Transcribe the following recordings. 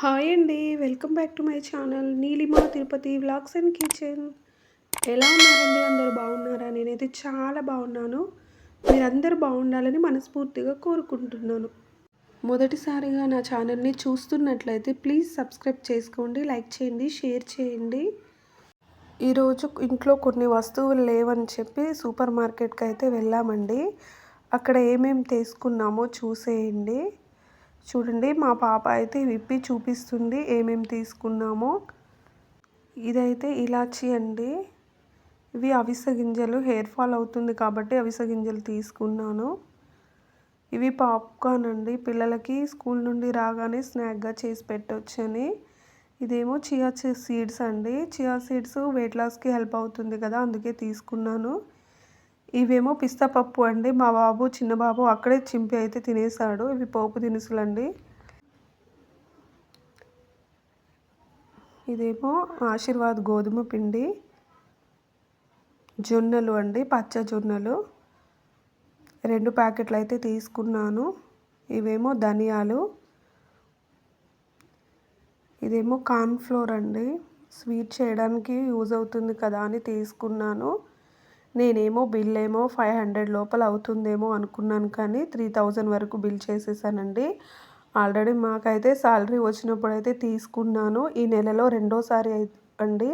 Hi అండి welcome back to my channel Neelima Tirupati vlogs and kitchen. ఎలా ఉన్నారండి? అందరు బాగున్నారా? నేనైతే చాలా బాగున్నాను. మీరందరూ బాగుండాలని మనస్ఫూర్తిగా కోరుకుంటున్నాను. మొదటిసారిగా నా ఛానల్ని చూస్తున్నట్లయితే ప్లీజ్ సబ్స్క్రైబ్ చేసుకోండి లైక్ చేయండి షేర్ చేయండి. ఈరోజు ఇంట్లో కొన్ని వస్తువులు లేవని చెప్పి సూపర్ మార్కెట్కి అయితే వెళ్ళామండి. అక్కడ ఏమేమి తీసుకున్నామో చూసేయండి. చూడండి మా పాప అయితే విప్పి చూపిస్తుంది ఏమేమి తీసుకున్నామో. ఇదైతే ఇలాచి అండి. ఇవి అవిస గింజలు హెయిర్ ఫాల్ అవుతుంది కాబట్టి అవిసె గింజలు తీసుకున్నాను. ఇవి పాప్కార్న్ అండి. పిల్లలకి స్కూల్ నుండి రాగానే స్నాక్గా చేసి పెట్టవచ్చని ఇదేమో చియా సీడ్స్ అండి. చియా సీడ్స్ వెయిట్ లాస్కి హెల్ప్ అవుతుంది కదా అందుకే తీసుకున్నాను. ఇవేమో పిస్తా పప్పు అండి. మా బాబు చిన్న బాబు అక్కడే చింపి అయితే తినేసాడు. ఇవి పోపు దినుసులు అండి ఇదేమో ఆశీర్వాద్ గోధుమ పిండి. జొన్నలు అండి పచ్చ జొన్నలు. రెండు ప్యాకెట్లు అయితే తీసుకున్నాను. ఇవేమో ధనియాలు. ఇదేమో కార్న్ఫ్లోర్ అండి. స్వీట్ చేయడానికి యూజ్ అవుతుంది కదా అని తీసుకున్నాను. నేనేమో బిల్ ఏమో ఫైవ్ హండ్రెడ్ లోపల అవుతుందేమో అనుకున్నాను కానీ త్రీ థౌజండ్ వరకు బిల్ చేసేసానండి. ఆల్రెడీ మాకైతే శాలరీ వచ్చినప్పుడు అయితే తీసుకున్నాను. ఈ నెలలో రెండోసారి అండి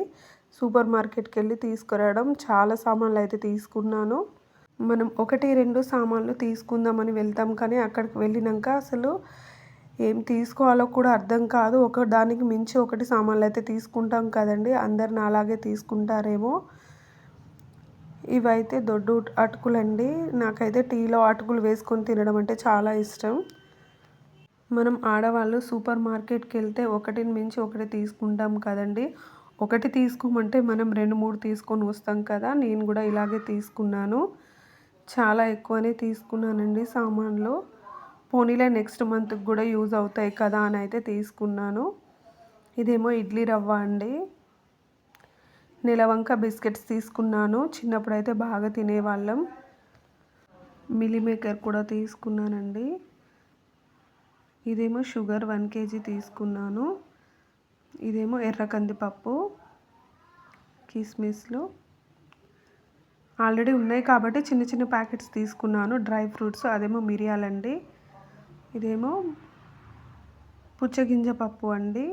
సూపర్ మార్కెట్కి వెళ్ళి తీసుకురావడం. చాలా సామాన్లు అయితే తీసుకున్నాను. మనం ఒకటి రెండు సామాన్లు తీసుకుందామని వెళ్తాం కానీ అక్కడికి వెళ్ళినాక అసలు ఏం తీసుకోవాలో కూడా అర్థం కాదు. ఒక దానికి మించి ఒకటి సామాన్లు అయితే తీసుకుంటాం కదండి. అందరిని అలాగే తీసుకుంటారేమో. ఇవైతే దొడ్డు అటుకులండి. నాకైతే టీలో అటుకులు వేసుకొని తినడం అంటే చాలా ఇష్టం. మనం ఆడవాళ్ళు సూపర్ మార్కెట్కి వెళ్తే ఒకటిని మించి ఒకటి తీసుకుంటాం కదండి. ఒకటి తీసుకోమంటే మనం రెండు మూడు తీసుకొని వస్తాం కదా. నేను కూడా ఇలాగే తీసుకున్నాను. చాలా ఎక్కువనే తీసుకున్నానండి సామాన్లు. పోనీలే నెక్స్ట్ మంత్కి కూడా యూజ్ అవుతాయి కదా అని అయితే తీసుకున్నాను. ఇదేమో ఇడ్లీ రవ్వ అండి. నిలవంక బిస్కెట్స్ తీసుకున్నాను. చిన్నప్పుడు అయితే బాగా తినేవాళ్ళం. మిల్లీ మేకర్ కూడా తీసుకున్నానండి. ఇదేమో షుగర్ వన్ కేజీ తీసుకున్నాను. ఇదేమో ఎర్ర కందిపప్పు కిస్మిస్లు. ఆల్రెడీ ఉన్నాయి కాబట్టి చిన్న చిన్న ప్యాకెట్స్ తీసుకున్నాను. డ్రై ఫ్రూట్స్ అదేమో మిరియాలండి. ఇదేమో పుచ్చగింజ పప్పు అండి.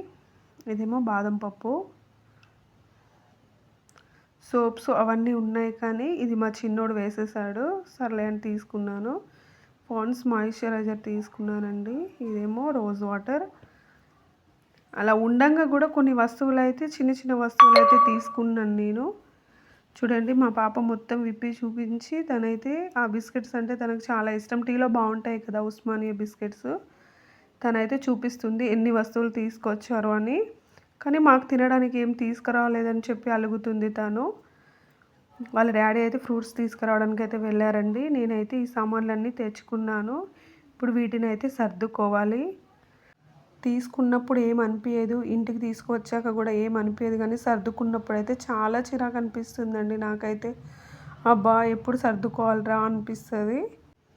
ఇదేమో బాదం పప్పు. సోప్స్ అవన్నీ ఉన్నాయి కానీ ఇది మా చిన్నోడు వేసేసాడు. సర్లే అని తీసుకున్నాను. పాండ్స్ మాయిశ్చరైజర్ తీసుకున్నానండి. ఇదేమో రోజ్ వాటర్. అలా ఉండంగా కూడా కొన్ని వస్తువులు అయితే చిన్న చిన్న వస్తువులు అయితే తీసుకున్నాను నేను. చూడండి మా పాప మొత్తం విప్పి చూపించి తనైతే ఆ బిస్కెట్స్ అంటే తనకు చాలా ఇష్టం. టీలో బాగుంటాయి కదా ఉస్మానియా బిస్కెట్స్. తనైతే చూపిస్తుంది ఎన్ని వస్తువులు తీసుకొచ్చారు అని. కానీ మాకు తినడానికి ఏం తీసుకురావలేదని చెప్పి అలుగుతుంది తను. వాళ్ళ డాడీ అయితే ఫ్రూట్స్ తీసుకురావడానికి అయితే వెళ్ళారండి. నేనైతే ఈ సామాన్లన్నీ తెచ్చుకున్నాను. ఇప్పుడు వీటిని అయితే సర్దుకోవాలి. తీసుకున్నప్పుడు ఏం అనిపించదు ఇంటికి తీసుకువచ్చాక కూడా ఏం అనిపించదు కానీ సర్దుకున్నప్పుడు అయితే చాలా చిరాకు అనిపిస్తుందండి నాకైతే. అబ్బా ఎప్పుడు సర్దుకోవాలరా అనిపిస్తుంది.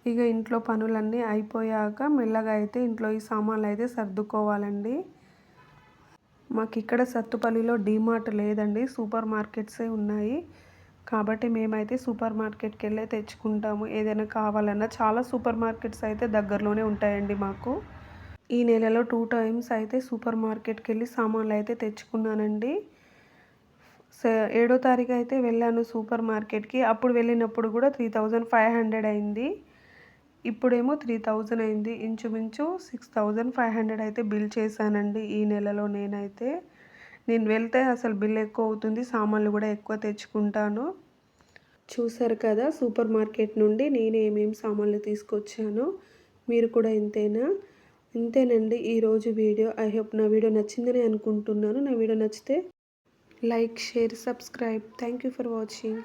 ఇక ఇంట్లో పనులన్నీ అయిపోయాక మెల్లగా అయితే ఇంట్లో ఈ సామాన్లు అయితే సర్దుకోవాలండి. మాకు ఇక్కడ సత్తుపల్లిలో డీమార్ట్ లేదండి. సూపర్ మార్కెట్సే ఉన్నాయి. కాబట్టి మేమైతే సూపర్ మార్కెట్కి వెళ్ళే తెచ్చుకుంటాము. ఏదైనా కావాలన్నా చాలా సూపర్ మార్కెట్స్ అయితే దగ్గరలోనే ఉంటాయండి మాకు. ఈ నెలలో టూ టైమ్స్ అయితే సూపర్ మార్కెట్కి వెళ్ళి సామాన్లు అయితే తెచ్చుకున్నానండి ఏడో తారీఖు అయితే వెళ్ళాను సూపర్ మార్కెట్కి. అప్పుడు వెళ్ళినప్పుడు కూడా త్రీ థౌజండ్ ఫైవ్ హండ్రెడ్ అయింది. ఇప్పుడేమో త్రీ థౌజండ్ అయింది. ఇంచుమించు సిక్స్ థౌజండ్ ఫైవ్ హండ్రెడ్ అయితే బిల్ చేశానండి ఈ నెలలో నేనైతే. నేను వెళ్తే అసలు బిల్ ఎక్కువ అవుతుంది. సామాన్లు కూడా ఎక్కువ తెచ్చుకుంటాను. చూసారు కదా సూపర్ మార్కెట్ నుండి నేను ఏమేమి సామాన్లు తీసుకొచ్చాను. మీరు కూడా ఇంతేనా? ఇంతేనండి ఈరోజు వీడియో. ఐ హోప్ నా వీడియో నచ్చిందని అనుకుంటున్నాను. నా వీడియో నచ్చితే like share subscribe. Thank you for watching.